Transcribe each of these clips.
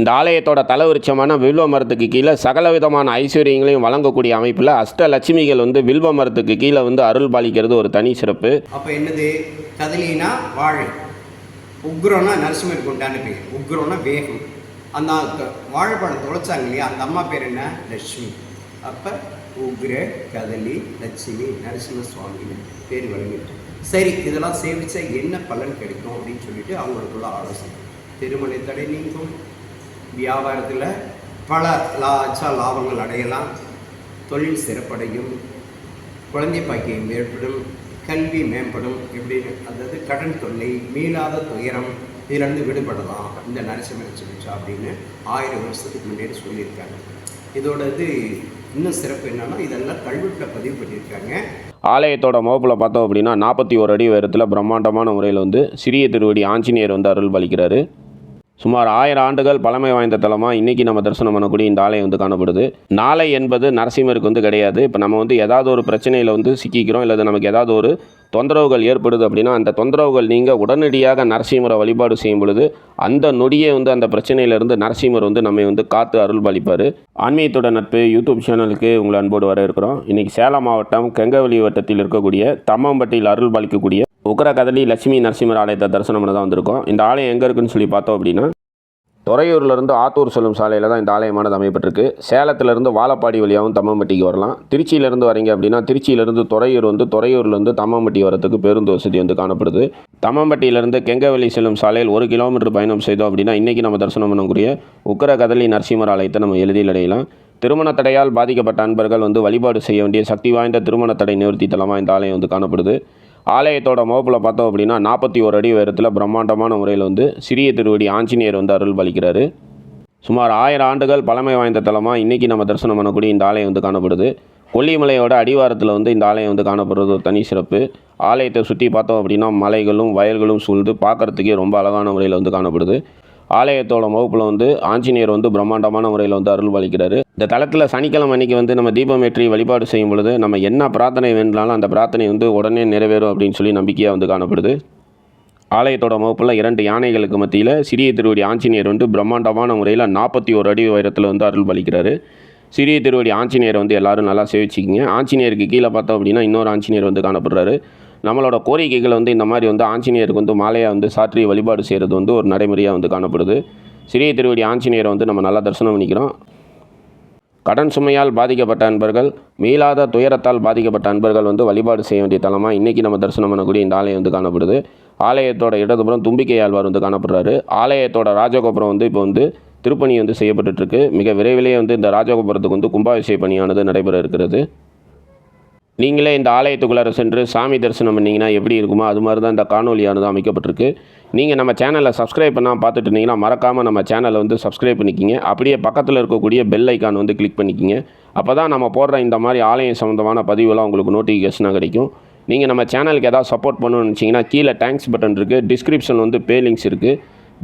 இந்த ஆலயத்தோட தலவிருட்சமான வில்வ மரத்துக்கு கீழே சகல விதமான ஐஸ்வர்யங்களையும் வழங்கக்கூடிய அமைப்பில் அஷ்டலட்சுமிகள் வந்து வில்வ மரத்துக்கு கீழே வந்து அருள் பாலிக்கிறது ஒரு தனி சிறப்பு. அப்போ என்னது? கதலினா வாழை. உக்ரோனா நரசிம்மருக்கு உண்டான பேர். உக்ரோனா வேகம். அந்த வாழைப்பழம் தொலைச்சாங்க இல்லையா? அந்த அம்மா பேர் என்ன? லட்சுமி. அப்போ உக்ர கதலி லட்சுமி நரசிம்ம சுவாமி பேர் வழங்கிட்டு. சரி இதெல்லாம் சேவிச்சா என்ன பலன் கிடைக்கும் அப்படின்னு சொல்லிட்டு அவங்களுக்குள்ள ஆலோசனை. திருமண தடை நீங்கும். வியாபாரத்தில் பல லா அச்சா லாபங்கள் அடையலாம். தொழில் சிறப்படையும். குழந்தை பாக்கியம் ஏற்படும் கல்வி மேம்படும். எப்படின்னு அதாவது கடன் தொல்லை மீளாத துயரம் இதிலிருந்து விடுபடலாம். இந்த நரசிம்ம சிகிச்சா அப்படின்னு ஆயிரம் வருஷத்துக்கு முன்னாடி சொல்லியிருக்காங்க. இதோட இது இன்னும் சிறப்பு என்னன்னா இதெல்லாம் கல்வெட்டில் பதிவு பண்ணியிருக்காங்க. ஆலயத்தோட முகப்பில் பார்த்தோம் அப்படின்னா நாற்பத்தி ஒரு அடி உயரத்தில் பிரம்மாண்டமான முறையில் வந்து சிறிய திருவடி ஆஞ்சநேயர் வந்து அருள் பலிக்கிறாரு சுமார் ஆயிரம் ஆண்டுகள் பழமை வாய்ந்த தலமாக இன்றைக்கி நம்ம தரிசனம் பண்ணக்கூடிய இந்த ஆலயம் வந்து காணப்படுது. நாளை என்பது நரசிம்மருக்கு வந்து கிடையாது. இப்போ நம்ம வந்து ஏதாவது ஒரு பிரச்சனையில் வந்து சிக்கிக்கிறோம் இல்லை நமக்கு ஏதாவது ஒரு தொந்தரவுகள் ஏற்படுது அப்படின்னா அந்த தொந்தரவுகள் நீங்கள் உடனடியாக நரசிம்மரை வழிபாடு செய்யும் பொழுது அந்த நொடியே வந்து அந்த பிரச்சனையிலிருந்து நரசிம்மர் வந்து நம்மை வந்து காத்து அருள் பாலிப்பார் ஆன்மீகத்தோட நட்பு யூடியூப் சேனலுக்கு உங்களை அன்போடு வர இருக்கிறோம் இன்றைக்கி சேலம் மாவட்டம் கெங்கவெளி வட்டத்தில் இருக்கக்கூடிய தம்மம்பட்டியில் அருள் பாலிக்கக்கூடிய உக்கர கதலி லட்சுமி நரசிம்மர் ஆலயத்தை தரிசனம் பண்ண தான் வந்திருக்கோம். இந்த ஆலயம் எங்கே இருக்குன்னு சொல்லி பார்த்தோம் அப்படின்னா துறையூர்லேருந்து ஆத்தூர் செல்லும் சாலையில் தான் இந்த ஆலயமானது அமைப்பட்டிருக்கு சேலத்திலேருந்து வாழப்பாடி வழியாகவும் தம்மம்பட்டிக்கு வரலாம். திருச்சியிலேருந்து வரீங்க அப்படின்னா திருச்சியிலேருந்து துறையூர் வந்து துறையூர்லேருந்து தம்மம்பட்டி வரத்துக்கு பேருந்து வசதி வந்து காணப்படுது. தம்மம்பட்டியிலேருந்து கெங்கவெளி செல்லும் சாலையில் ஒரு கிலோமீட்டர் பயணம் செய்தோம் அப்படின்னா இன்றைக்கி நம்ம தரிசனம் பண்ணக்கூடிய உக்கர கதலி நரசிம்மர் ஆலயத்தை நம்ம எளிதில் அடையலாம். திருமண தடையால் பாதிக்கப்பட்ட அன்பர்கள் வந்து வழிபாடு செய்ய வேண்டிய சக்தி வாய்ந்த திருமண தடை நிவர்த்தி தலமாக இந்த ஆலயம் வந்து காணப்படுது. ஆலயத்தோட முகப்பில் பார்த்தோம் அப்படின்னா நாற்பத்தி ஒரு அடி உயரத்தில் பிரம்மாண்டமான முறையில் வந்து சிறிய திருவடி ஆஞ்சநேயர் வந்து அருள் பலிக்கிறாரு சுமார் ஆயிரம் ஆண்டுகள் பழமை வாய்ந்த தலமாக இன்றைக்கி நம்ம தரிசனம் பண்ணக்கூடிய இந்த ஆலயம் வந்து காணப்படுது. கொல்லிமலையோட அடிவாரத்தில் வந்து இந்த ஆலயம் வந்து காணப்படுறது ஒரு தனி சிறப்பு. ஆலயத்தை சுற்றி பார்த்தோம் அப்படின்னா மலைகளும் வயல்களும் சூழ்ந்து பார்க்கறதுக்கே ரொம்ப அழகான முறையில் வந்து காணப்படுது. ஆலயத்தோட முகப்பில் வந்து ஆஞ்சநேயர் வந்து பிரம்மாண்டமான முறையில் வந்து அருள் பாலிக்கிறாரு. இந்த தளத்தில் சனிக்கிழமை அன்னைக்கு வந்து நம்ம தீபம் ஏற்றி வழிபாடு செய்யும் பொழுது நம்ம என்ன பிரார்த்தனை வேண்டாலும் அந்த பிரார்த்தனை வந்து உடனே நிறைவேறும் அப்படின்னு சொல்லி நம்பிக்கையாக வந்து காணப்படுது. ஆலயத்தோட முகப்பில் இரண்டு யானைகளுக்கு மத்தியில் சிறிய திருவடி ஆஞ்சநேயர் வந்து பிரம்மாண்டமான முறையில் நாற்பத்தி ஒரு அடி உயரத்தில் வந்து அருள் பாலிக்கிறாரு. சிறிய திருவடி ஆஞ்சநேயர் வந்து எல்லாரும் நல்லா சேவிச்சிக்கிங்க. ஆஞ்சநேயருக்கு கீழே பார்த்தோம் அப்படின்னா இன்னொரு ஆஞ்சநேயர் வந்து காணப்படுறாரு. நம்மளோட கோரிக்கைகளை வந்து இந்த மாதிரி வந்து ஆஞ்சநேயருக்கு வந்து மாலையாக வந்து சாற்றி வழிபாடு செய்கிறது வந்து ஒரு நடைமுறையாக வந்து காணப்படுது. சிறிய திருவடி ஆஞ்சநேயரை வந்து நம்ம நல்லா தரிசனம் பண்ணிக்கிறோம். கடன் சுமையால் பாதிக்கப்பட்ட அன்பர்கள் மீளாத துயரத்தால் பாதிக்கப்பட்ட அன்பர்கள் வந்து வழிபாடு செய்ய வேண்டிய தலமாக இன்றைக்கி நம்ம தரிசனம் பண்ணக்கூடிய இந்த ஆலயம் வந்து காணப்படுது. ஆலயத்தோட இடதுபுறம் தும்பிக்கை ஆழ்வார் வந்து காணப்படுறாரு. ஆலயத்தோட ராஜகோபுரம் வந்து இப்போ வந்து திருப்பணி வந்து செய்யப்பட்டுருக்கு மிக விரைவிலேயே வந்து இந்த ராஜகோபுரத்துக்கு வந்து கும்பாபிஷேக பணியானது நடைபெற இருக்கிறது. நீங்களே இந்த ஆலயத்துக்குள்ளார சென்று சாமி தரிசனம் பண்ணிங்கன்னா எப்படி இருக்குமோ அது மாதிரி தான் இந்த காணொலியானது அமைக்கப்பட்டிருக்கு. நீங்கள் நம்ம சேனலை சப்ஸ்கிரைப் பண்ணால் பார்த்துட்டு இருந்தீங்கன்னா மறக்காமல் நம்ம சேனலை வந்து சப்ஸ்கிரைப் பண்ணிக்கிங்க. அப்படியே பக்கத்தில் இருக்கக்கூடிய பெல் ஐக்கான் வந்து கிளிக் பண்ணிக்கிங்க. அப்போ தான் நம்ம போடுற இந்த மாதிரி ஆலயம் சம்மந்தமான பதிவுலாம் உங்களுக்கு நோட்டிஃபிகேஷனாக கிடைக்கும். நீங்கள் நம்ம சேனலுக்கு எதாவது சப்போர்ட் பண்ணணும்னு நினச்சிங்கன்னா கீழே தேங்க்ஸ் பட்டன் இருக்குது டிஸ்கிரிப்ஷன் வந்து பே லிங்க்ஸ் இருக்குது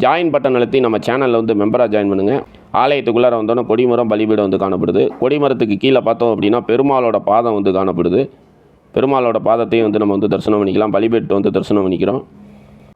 ஜாயின் பட்டன் அழுத்தி நம்ம சேனலில் வந்து மெம்பராக ஜாயின் பண்ணுங்கள் ஆலயத்துக்குள்ளார வந்தோன்னே கொடிமரம் பலிபீடம் வந்து காணப்படுது. கொடிமரத்துக்கு கீழே பார்த்தோம் அப்படின்னா பெருமாளோட பாதம் வந்து காணப்படுது. பெருமாளோட பாதத்தையும் வந்து நம்ம வந்து தரிசனம் பண்ணிக்கலாம். பலிபீட்டு வந்து தரிசனம் பண்ணிக்கிறோம்.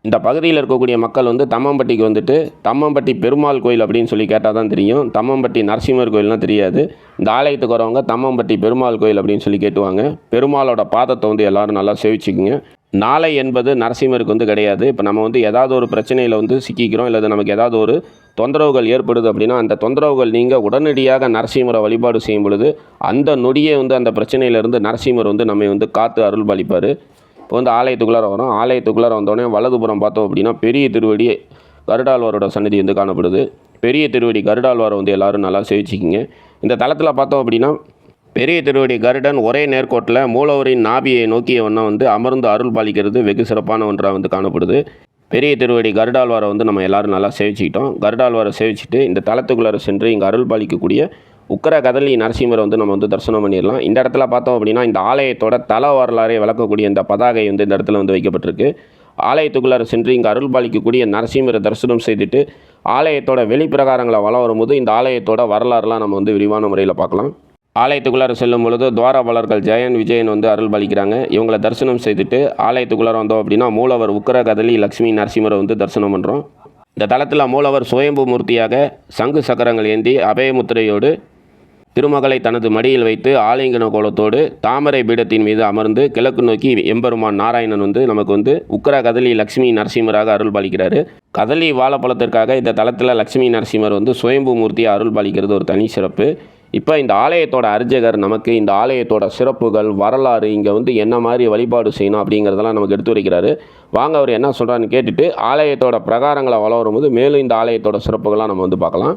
இந்த பகுதியில் இருக்கக்கூடிய மக்கள் வந்து தம்மம்பட்டிக்கு வந்துட்டு தம்மம்பட்டி பெருமாள் கோயில் அப்படின்னு சொல்லி கேட்டால் தான் தெரியும். தம்மம்பட்டி நரசிம்மர் கோயில்னால் தெரியாது. இந்த ஆலயத்துக்கு வரவங்க தம்மம்பட்டி பெருமாள் கோயில் அப்படின்னு சொல்லி கேட்டுவாங்க. பெருமாளோட பாதத்தை வந்து எல்லோரும் நல்லா சேவிச்சுக்குங்க. நாளை என்பது நரசிம்மருக்கு வந்து கிடையாது. இப்போ நம்ம வந்து ஏதாவது ஒரு பிரச்சனையில் வந்து சிக்கிக்கிறோம் இல்லை நமக்கு ஏதாவது ஒரு தொந்தரவுகள் ஏற்படுது அப்படின்னா அந்த தொந்தரவுகள் நீங்கள் உடனடியாக நரசிம்மரை வழிபாடு செய்யும் பொழுது அந்த நொடியே வந்து அந்த பிரச்சனையிலேருந்து நரசிம்மர் வந்து நம்மை வந்து காத்து அருள் பாலிப்பார் இப்போ வந்து ஆலயத்துக்குள்ளார வரோம். ஆலயத்துக்குள்ளார வந்தோடனே வலதுபுறம் பார்த்தோம் அப்படின்னா பெரிய திருவடி கருடாழ்வாரோட சன்னதி வந்து காணப்படுது. பெரிய திருவடி கருடாழ்வாரை வந்து எல்லோரும் நல்லா சேவிச்சிக்கிங்க. இந்த தளத்தில் பார்த்தோம் அப்படின்னா பெரிய திருவடி கருடன் ஒரே நேர்கோட்டில் மூலவரின் நாபியை நோக்கிய வண்ணம் வந்து அமர்ந்து அருள் பாலிக்கிறது வெகு சிறப்பான ஒன்றாக வந்து காணப்படுது. பெரிய திருவடி கருடாழ்வாரை வந்து நம்ம எல்லாரும் நல்லா சேவிச்சுக்கிட்டோம். கருடாழ்வாரை சேவிச்சுட்டு இந்த தளத்துக்குள்ளார சென்று இங்கே அருள் பாலிக்கக்கூடிய உக்கர கதலி நரசிம்மரை வந்து நம்ம வந்து தரிசனம் பண்ணிடலாம். இந்த இடத்துல பார்த்தோம் அப்படின்னா இந்த ஆலயத்தோட தல வரலாறை விளக்கக்கூடிய இந்த பதாகை வந்து இந்த இடத்துல வந்து வைக்கப்பட்டிருக்கு. ஆலயத்துக்குள்ளார சென்று இங்கே அருள் பாலிக்கக்கூடிய நரசிம்மரை தரிசனம் செய்துட்டு ஆலயத்தோட வெளிப்பிரகாரங்களை வளம் வரும்போது இந்த ஆலயத்தோட வரலாறுலாம் நம்ம வந்து விரிவான முறையில் பார்க்கலாம். ஆலயத்துக்குள்ளார செல்லும் பொழுது துவாரபாலர்கள் ஜெயன் விஜயன் வந்து அருள் பாலிக்கிறாங்க. இவங்களை தரிசனம் செய்துட்டு ஆலயத்துக்குள்ளார வந்தோம் அப்படின்னா மூலவர் உக்கர கதலி லக்ஷ்மி நரசிம்மரை வந்து தரிசனம் பண்ணுறோம் இந்த தளத்தில் மூலவர் சுயம்பு மூர்த்தியாக சங்கு சக்கரங்கள் ஏந்தி அபயமுத்திரையோடு திருமகளை தனது மடியில் வைத்து ஆலிங்கன கோலத்தோடு தாமரை பீடத்தின் மீது அமர்ந்து கிழக்கு நோக்கி எம்பெருமான் நாராயணன் வந்து நமக்கு வந்து உக்கர கதலி லக்ஷ்மி நரசிம்மராக அருள் பாலிக்கிறார். கதலி வாழைப்பழத்திற்காக இந்த தளத்தில் லக்ஷ்மி நரசிம்மர் வந்து சுயம்பு மூர்த்தியை அருள் பாலிக்கிறது ஒரு தனி சிறப்பு. இப்போ இந்த ஆலயத்தோட அர்ச்சகர் நமக்கு இந்த ஆலயத்தோட சிறப்புகள் வரலாறு இங்கே வந்து என்ன மாதிரி வழிபாடு செய்யணும் அப்படிங்கிறதெல்லாம் நமக்கு எடுத்து வைக்கிறாரு வாங்க அவர் என்ன சொல்கிறான்னு கேட்டுட்டு ஆலயத்தோட பிரகாரங்களை வளரும் போது மேலும் இந்த ஆலயத்தோட சிறப்புகள்லாம் நம்ம வந்து பார்க்கலாம்.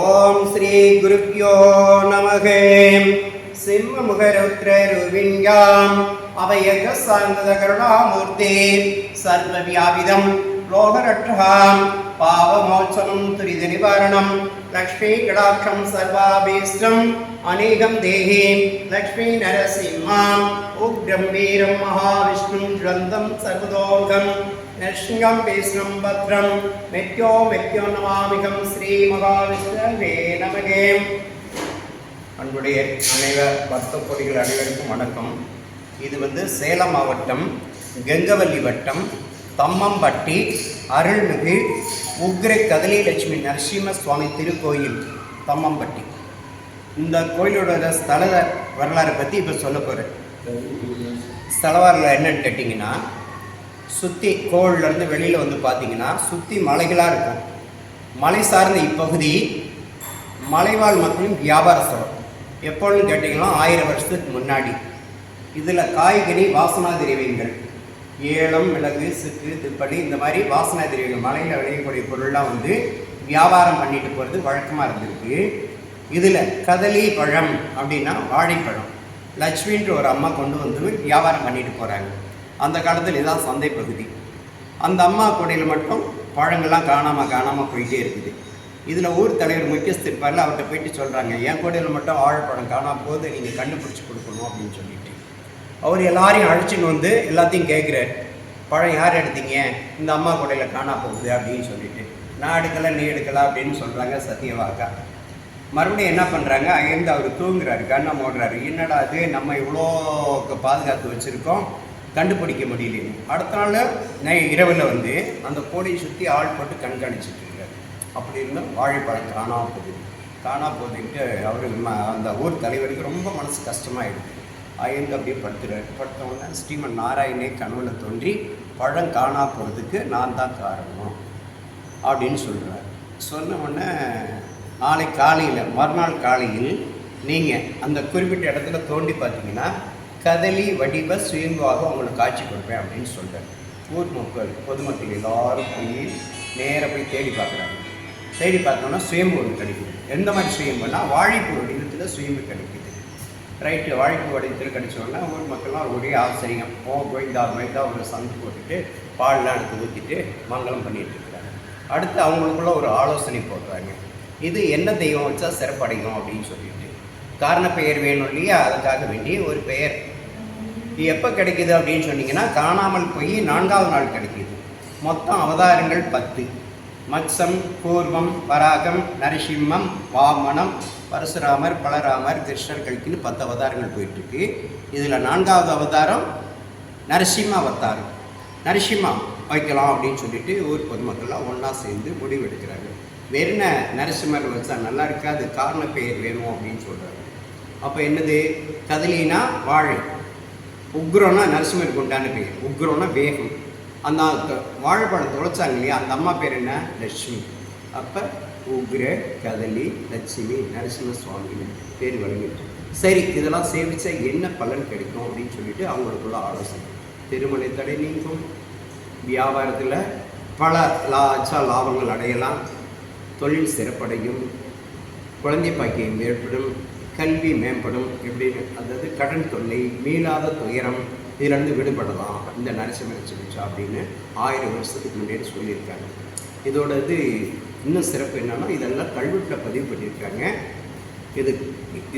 ஓம் ஸ்ரீ குருப்யோ நமகே. சிம்மமுகருத்ரருவிஞ்ஞாம் அவையக சாந்தத கருணாமூர்த்தி. சர்வவியாபிதம் லோகரட்சகாம். பாவமோச்சனம் துரித நிவாரணம். லக்ஷ்மி கடாட்சம் சர்வாபீஷ்டம் அநேகம் தேஹி லக்ஷ்மீ நரசிம்மாம் உக்ரம் வீரம் மகாவிஷ்ணும் ஜுவந்தம் சர்வதோகம் நஷ்யம் பீஷ்ணம் பத்ரம் மெத்யோ மெத்யோ நமாமிகம் ஸ்ரீ மகாவிஷ்ணவே நமகே அன்புடைய அனைவர் பக்த கொடிகள் அனைவருக்கும் வணக்கம். இது வந்து சேலம் மாவட்டம் கங்கவல்லி வட்டம் தம்மம்பட்டி அருள்மிகு உக்ரை கதலி லட்சுமி நரசிம்ம சுவாமி திருக்கோயில் தம்மம்பட்டி. இந்த கோயிலோட ஸ்தல வரலாறை பற்றி இப்போ சொல்ல போகிறேன் ஸ்தல வரலாறு என்னன்னு கேட்டிங்கன்னா சுற்றி கோவிலேருந்து வெளியில் வந்து பார்த்தீங்கன்னா சுற்றி மலைகளாக இருக்கும். மலை சார்ந்த இப்பகுதி மலைவாழ் மக்களின் வியாபார ஸ்தலம். எப்பொழுதுன்னு கேட்டிங்கன்னா ஆயிரம் வருஷத்துக்கு முன்னாடி. இதில் காய்கறி வாசனா திரவியங்கள். ஏலம் மிளகு சுக்கு திப்படி இந்த மாதிரி வாசனை திரியங்கள் மலையில் விளையக்கூடிய பொருள்லாம் வந்து வியாபாரம் பண்ணிட்டு போகிறது வழக்கமாக இருந்திருக்கு. இதில் கதலி பழம் அப்படின்னா வாழைப்பழம். லட்சுமின்ற ஒரு அம்மா கொண்டு வந்து வியாபாரம் பண்ணிட்டு போகிறாங்க அந்த காலத்தில் இதான் சந்தை பகுதி. அந்த அம்மா கொடையில் மட்டும் பழங்கள்லாம் காணாமல் காணாமல் போயிட்டே இருக்குது. இதில் ஊர் தலைவர் முக்கியஸ்தர் இருப்பார்ல அவர்கிட்ட போயிட்டு சொல்கிறாங்க என் கொடையில் மட்டும் வாழைப்பழம் காணாமல் போது நீங்கள் கண்டுபிடிச்சி கொடுக்கணும் அப்படின்னு சொல்லி. அவர் எல்லாரையும் அழைச்சின்னு வந்து எல்லாத்தையும் கேட்குறாரு. பழம் யார் எடுத்தீங்க? இந்த அம்மா கொடையில் காணா போகுது அப்படின்னு சொல்லிட்டு. நான் எடுக்கலை நீ எடுக்கலை அப்படின்னு சொல்கிறாங்க சத்தியவாக்கா மறுபடியும் என்ன பண்ணுறாங்க அங்கேருந்து அவர் தூங்குறாரு கண்ணை ஓடுறாரு என்னடா அது நம்ம இவ்வளோ பாதுகாத்து வச்சுருக்கோம். கண்டுபிடிக்க முடியலையே அடுத்த நாள் நான் இரவில் வந்து அந்த கோடையை சுற்றி ஆள் போட்டு கண்காணிச்சிட்டு இருக்காரு. அப்படி இருந்தும் வாழைப்பழம் காணாம போகுது. காணா போகுதுன்ட்டு அவர் அந்த ஊர் தலைவருக்கு ரொம்ப மனசு கஷ்டமாயிடுது. அயர்ந்து அப்படியே படுத்துறாரு. படுத்த உடனே ஸ்ரீமன் நாராயணே கனவுல தோன்றி பழம் காணா போகிறதுக்கு நான் தான் காரணம் அப்படின்னு சொல்கிறார் சொன்ன உடனே நாளை காலையில் மறுநாள் காலையில் நீங்கள் அந்த குறிப்பிட்ட இடத்துல தோண்டி பார்த்தீங்கன்னா கதலி வடிவ சுயம்புவாக உங்களுக்கு காட்சி கொடுப்பேன் அப்படின்னு சொல்கிறார் ஊர் மக்கள் பொதுமக்கள் எல்லாரும் போய் நேராக போய் தேடி பார்க்குறாங்க. தேடி பார்த்தோன்னா சுயம்பு ஒன்று கிடைக்குது. எந்த மாதிரி சுயம்புனா வாழைப்பூ வடிவத்தில் சுயம்பு கிடைக்குது. ரைட்டு வாழைப்பூ வடிவத்தில் கிடைச்சோன்னா ஊர் மக்கள்லாம் ஒரே ஆச்சரியம். ஓ கோயிந்தா கோயிந்தா ஒரு சந்து போட்டுட்டு பால்லாம் எடுத்து ஊற்றிட்டு மங்களம் பண்ணிட்டு இருக்காங்க. அடுத்து அவங்களுக்குள்ள ஒரு ஆலோசனை போடுறாங்க. இது என்ன தெய்வம் வச்சா சிறப்படையும் அப்படின்னு சொல்லிட்டு. காரண பெயர் வேணும் இல்லையா? அதுக்காக வேண்டி ஒரு பெயர். இது எப்போ கிடைக்குது அப்படின்னு சொன்னீங்கன்னா காணாமல் போய் நான்காவது நாள் கிடைக்கிது. மொத்தம் அவதாரங்கள் பத்து. மத்சம் பூர்வம் வராகம் நரசிம்மம் வாமனம் பரசுராமர் பலராமர் கிருஷ்ணர் கல்கின்னு பத்து அவதாரங்கள் போயிட்டுருக்கு. இதில் நான்காவது அவதாரம் நரசிம்ம அவதாரம். நரசிம்மா வைக்கலாம் அப்படின்னு சொல்லிட்டு ஊர் பொதுமக்கள்லாம் ஒன்றா சேர்ந்து முடிவு எடுக்கிறாங்க. நரசிம்மர் வச்சா நல்லா இருக்காது? காரண பெயர் வேணும் அப்படின்னு சொல்கிறாங்க அப்போ என்னது? கதலினா வாழை. உக்ரோன்னா நரசிம்மருக்கு உண்டான பேர் உக்ரோன்னா வேகம். அந்த வாழைப்பழம் தொலைச்சாங்க இல்லையா? அந்த அம்மா பேர் என்ன? லட்சுமி. அப்போ உக்ர கதலி லட்சுமி நரசிம்ம சுவாமின்னு பேர் வழங்கிட்டு. சரி இதெல்லாம் சேவிச்சா என்ன பலன் கிடைக்கும் அப்படின்னு சொல்லிட்டு அவங்களுக்குள்ள ஆலோசனை. திருமண தடை நீங்கும். வியாபாரத்தில் பல லாச்சா லாபங்கள் அடையலாம். தொழில் சிறப்படையும். குழந்தை பாக்கியம் ஏற்படும். கல்வி மேம்படும். எப்படின்னு? அதாவது கடன் தொல்லை மீளாத துயரம் இதிலிருந்து விடுபடலாம். இந்த நரசிம்ம சிகிச்சை அப்படின்னு ஆயிரம் வருஷத்துக்கு முன்னாடி சொல்லியிருக்காங்க. இதோட இது இன்னும் சிறப்பு என்னென்னா இதெல்லாம் கல்வெட்டில் பதிவு பண்ணியிருக்காங்க. இது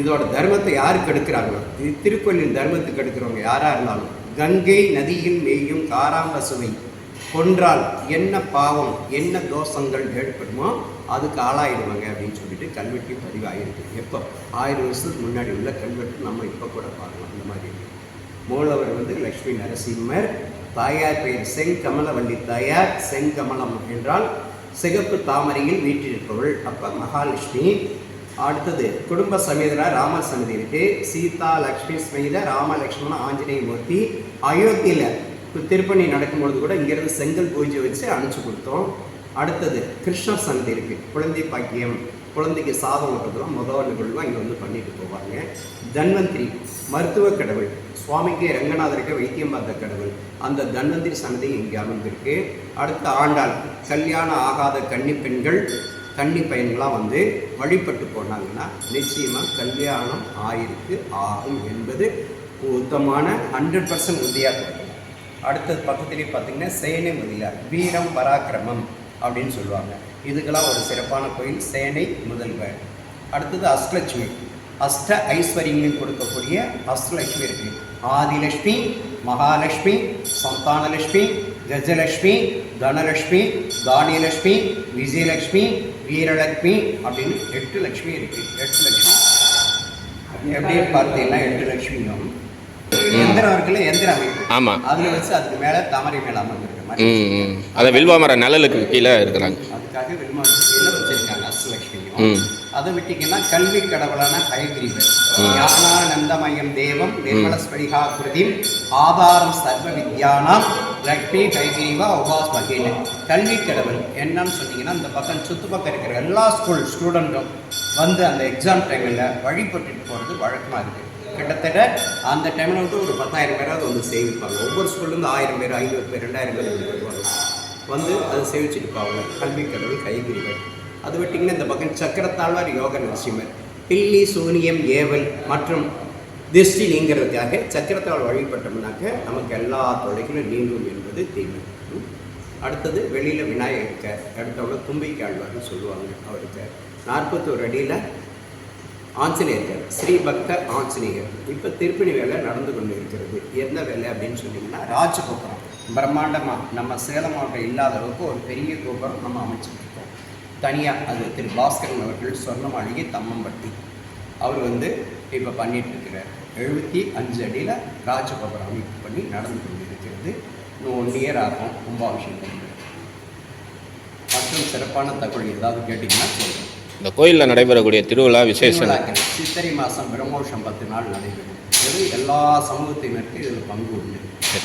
இதோட தர்மத்தை யார் கெடுக்கிறாங்களோ இது திருக்கோயிலின் தர்மத்துக்கு கெடுக்கிறவங்க யாராக இருந்தாலும் கங்கை நதியில் மேயும் காராம்பசுவை கொன்றால் என்ன பாவம் என்ன தோஷங்கள் ஏற்படுமோ அதுக்கு ஆளாயிடுவாங்க அப்படின்னு சொல்லிட்டு கல்வெட்டி பதிவாகிருக்கு எப்போ? ஆயிரம் வருஷத்துக்கு முன்னாடி உள்ள கல்வெட்டு நம்ம இப்போ கூட பார்க்கலாம். இந்த மாதிரி மூலவர் வந்து லக்ஷ்மி நரசிம்மர். தாயார் பெயர் செங்கமலவல்லி தாயார். செங்கமலம் என்றால் சிகப்பு தாமரையில் வீற்றிருப்பவள். அப்போ மகாலட்சுமி. அடுத்தது குடும்ப சமேதரா ராமர் சமிதி இருக்கு. சீதா லக்ஷ்மி ஸ்மேத ராமலக்ஷ்மண ஆஞ்சநேய மூர்த்தி. அயோத்தியில் திருப்பணி நடக்கும்பொழுது கூட இங்கேருந்து செங்கல் பூஜை வச்சு அனுப்பிச்சு கொடுத்தோம். அடுத்தது கிருஷ்ண சந்தி இருக்குது குழந்தை பாக்கியம். குழந்தைக்கு சாதம் ஓட்டுறதுலாம் முதல் நிகழ்வாக இங்கே வந்து பண்ணிட்டு போவாங்க. தன்வந்திரி மருத்துவ கடவுள். சுவாமிக்கு ரங்கநாதருக்கு வைத்தியம் பார்த்த கடவுள். அந்த தன்வந்திரி சன்னதி இங்கே அமைந்திருக்கு. அடுத்த ஆண்டாள் கல்யாணம் ஆகாத கன்னி பெண்கள் கன்னி பையன்களாக வந்து வழிபட்டு போனாங்கன்னா நிச்சயமாக கல்யாணம் ஆயிருக்கு ஆகும் என்பது உத்தமான ஹண்ட்ரட் பர்சன்ட் உறுதியாக கொடுக்கலாம் அடுத்தது பக்கத்துலேயே பார்த்தீங்கன்னா சேனை முதலியார் வீரம் பராக்கிரமம் அப்படின்னு சொல்லுவாங்க. இதுக்கெல்லாம் ஒரு சிறப்பான கோயில் சேனை முதல்வர். அடுத்தது அஷ்டலட்சுமி. அஷ்ட ஐஸ்வர்யங்கள் கொடுக்கக்கூடிய அஷ்டலட்சுமி இருக்கு. ஆதிலட்சுமி மகாலட்சுமி சந்தானலட்சுமி கஜலட்சுமி தனலட்சுமி தானியலட்சுமி விஜயலட்சுமி வீரலட்சுமி அப்படின்னு எட்டு லட்சுமி இருக்கு. எட்டு லட்சுமி. எப்படின்னு பார்த்தீங்கன்னா எட்டு லட்சுமியும் எந்திரம் இருக்குல்ல எந்திர அமைப்பு. ஆமாம் அதுல வச்சு அதுக்கு மேல தாமரை மேல அமர்ந்திருக்க மாதிரி அதை வில்வா மர நிழலுக்கு கீழே இருக்கிறாங்க. அதுக்காக விரும்பாட்சியில வச்சிருக்காங்க அஷ்டலட்சுமியும். அதை விட்டீங்கன்னா கல்வி கடவுளான ஹயக்ரீவர். ஞானானந்தமயம் தேவம் நிர்மல ஸ்படிகா ஆதாரம் சர்வ வித்யானாம் லக்ஷ்மி ஹயகிரீவா உபாஸ் வகையில் கல்வி கடவுள் என்னன்னு சொன்னீங்கன்னா இந்த பக்கம் சுற்றுப்பக்கம் இருக்கிற எல்லா ஸ்கூல் ஸ்டூடெண்ட்டும் வந்து அந்த எக்ஸாம் டைமில் வழிபட்டுட்டு போகிறது வழக்கமாக இருக்குது கிட்டத்தட்ட அந்த டைமில் விட்டு ஒரு பத்தாயிரம் பேராவது வந்து சேவிப்பாங்க. ஒவ்வொரு ஸ்கூல்லேருந்து ஆயிரம் பேர் ஐநூறு பேர் ரெண்டாயிரம் பேர் வந்து வருவாங்க. வந்து அதை சேவிச்சுட்டு போவாங்க. கல்வி கடவுள் கைகிரிவர் அது விட்டிங்கன்னா இந்த பக்கம் சக்கரத்தாழ்வார் யோக நரசிம்மர் பில்லி சூனியம் ஏவல் மற்றும் திருஷ்டி நீங்கிறதுக்காக சக்கரத்தால் வழிபட்டோம்னாக்க நமக்கு எல்லா தொலைகளும் நீங்கும் என்பது தீமை. அடுத்தது வெளியில் விநாயகர் இருக்கார் அடுத்தவங்க தும்பிக்கை ஆழ்வார்னு சொல்லுவாங்க அவருக்கு. நாற்பத்தோரு அடியில் ஆஞ்சநேயர் ஸ்ரீபக்த ஆஞ்சநேயர். இப்போ திருப்பணி வேலை நடந்து கொண்டு இருக்கிறது. என்ன வேலை அப்படின்னு சொன்னீங்கன்னா ராஜகோபுரம். பிரம்மாண்டமாக நம்ம சேலம் மாவட்டம் இல்லாத அளவுக்கு ஒரு பெரிய கோபுரம் நம்ம அமைச்சிருக்கோம். தனியாக அது திரு பாஸ்கரன் அவர்கள் சொர்ண மாளிகை தம்மம்பட்டி. அவர் வந்து இப்போ பண்ணிட்டு இருக்கிறார் எழுபத்தி அஞ்சு அடியில் ராஜகோபுரம் அமைப்பு பண்ணி நடந்து கொண்டு இருக்கிறது இன்னும் ஒன் இயர் ஆகும் கும்பாபிஷேகம். மற்றும் சிறப்பான தகவல் ஏதாவது கேட்டிங்கன்னா சொல்லுங்கள் இந்த கோயிலில் நடைபெறக்கூடிய திருவிழா விசேஷம். சித்திரை மாதம் பிரம்மோஷம் பத்து நாள் நடைபெறும். இது எல்லா சமூகத்தினருக்கு இதில் பங்கு உண்டு.